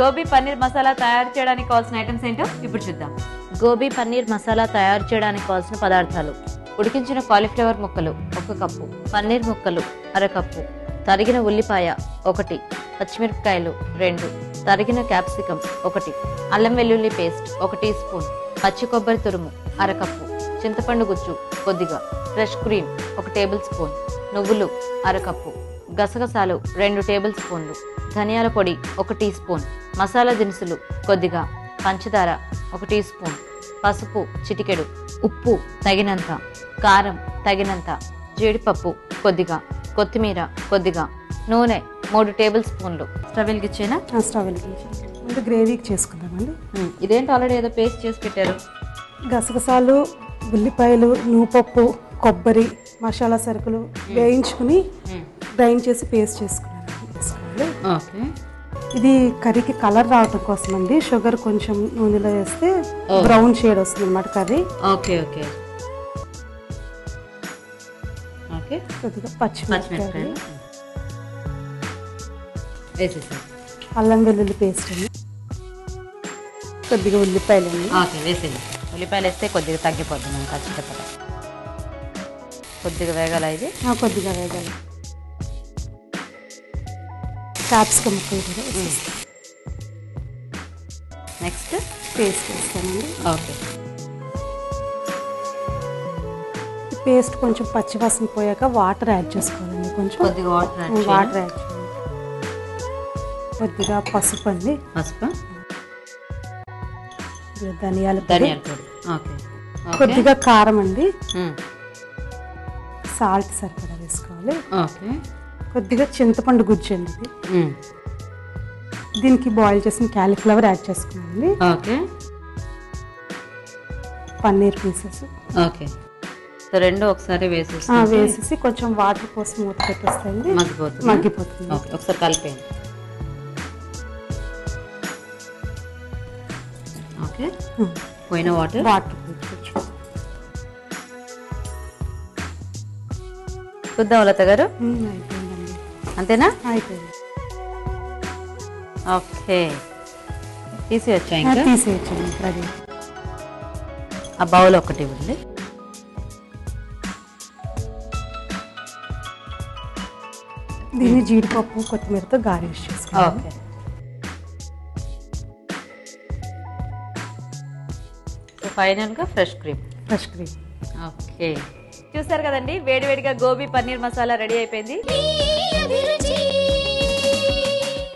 గోబీ పన్నీర్ మసాలా తయారు చేయడానికి కావాల్సిన ఐటమ్స్ ఏంటో ఇప్పుడు చూద్దాం. గోబీ పన్నీర్ మసాలా తయారు చేయడానికి కావాల్సిన పదార్థాలు. ఉడికించిన కాలీఫ్లవర్ ముక్కలు ఒక కప్పు. పన్నీర్ ముక్కలు అరకప్పు తరిగిన ఉల్లిపాయ ఒకటి. పచ్చిమిరపకాయలు రెండు. తరిగిన క్యాప్సికం ఒకటి. అల్లం వెల్లుల్లి పేస్ట్ ఒక టీ స్పూన్ పచ్చి కొబ్బరి తురుము అరకప్పు చింతపండు గుజ్జు కొద్దిగా. ఫ్రెష్ క్రీమ్ ఒక టేబుల్ స్పూన్ నువ్వులు అరకప్పు గసగసాలు రెండు టేబుల్ స్పూన్లు ధనియాల పొడి ఒక టీ స్పూన్ మసాలా దినుసులు కొద్దిగా పంచదార ఒక టీ స్పూన్ పసుపు చిటికెడు ఉప్పు తగినంత కారం తగినంత జీడిపప్పు కొద్దిగా కొత్తిమీర కొద్దిగా నూనె మూడు టేబుల్ స్పూన్లు. స్టవ్ వెలిగించేనా? స్టవ్ ముందు గ్రేవీకి చేసుకుందామండి. ఇదేంటి ఆల్రెడీ ఏదో పేస్ట్ చేసి పెట్టారు? గసగసాలు ఉల్లిపాయలు నువ్వుపప్పు కొబ్బరి మసాలా సరుకులు వేయించుకుని గ్రైండ్ చేసి పేస్ట్ చేసుకున్నాను. ఓకే. ఇది కర్రీకి కలర్ రావటం కోసం అండి షుగర్ కొంచెం నూనెలో వేస్తే బ్రౌన్ షేడ్ వస్తుంది అనమాట కర్రీ. Okay okay. ఓకే. కొద్దిగా పచ్చిమిరపకాయలు. అల్లం వెల్లుల్లి పేస్ట్ అండి. కొద్దిగా ఉల్లిపాయలు అండి. ఓకే వేసేది ఉల్లిపాయలు వేస్తే కొద్దిగా ఖచ్చితంగా కొద్దిగా వేగాల ఇది? కొద్దిగా వేగాలి. క్యాప్సికమ్ ముక్కలు కూడా వేసేస్తాను. నెక్స్ట్? పేస్ట్ వేస్తానండి. ఓకే. పేస్ట్ కొంచెం పచ్చివాసన పోయాక వాటర్ యాడ్ చేసుకోవాలండి కొంచెం. కొద్దిగా వాటర్ యాడ్ వాటర్ యాడ్ చేయాలి కొద్దిగా పసుపు అండి. పసుపు? ధనియాల పొడి. కొద్దిగా కారం అండి. సాల్ట్ సరిపడా వేసుకోవాలి. ఓకే. కొద్దిగా చింతపండు గుజ్జు అండి ఇది. దీనికి బాయిల్ చేసిన క్యాలీఫ్లవర్ యాడ్ చేసుకున్నానండి. Okay. Paneer pieces okay. So రెండు ఒకసారి వేసేసి వేసేసి కొంచెం వాటర్ పోసి మూత పెట్టేస్తాయండి మగ్గిపోతుంది. మగ్గిపోతుంది. ఓకే ఒకసారి కలిపేయండి. ఓకే. పోయిన వాటర్. వాటర్ చూద్దాం లత గారు. అంతేనా? అయిపోయింది. ఓకే. తీసి ఇంకా? రెడీ. ఆ బౌల్ ఒకటి ఇవ్వండి. దీన్ని జీడిపప్పు కొత్తిమీరతో గార్నిష్ చేసుకోవాలి ఓకే. ఫైనల్గా fresh cream. Fresh cream. Okay. చూసారు కదండి వేడివేడిగా గోబీ పన్నీర్ మసాలా రెడీ అయిపోయింది. ability.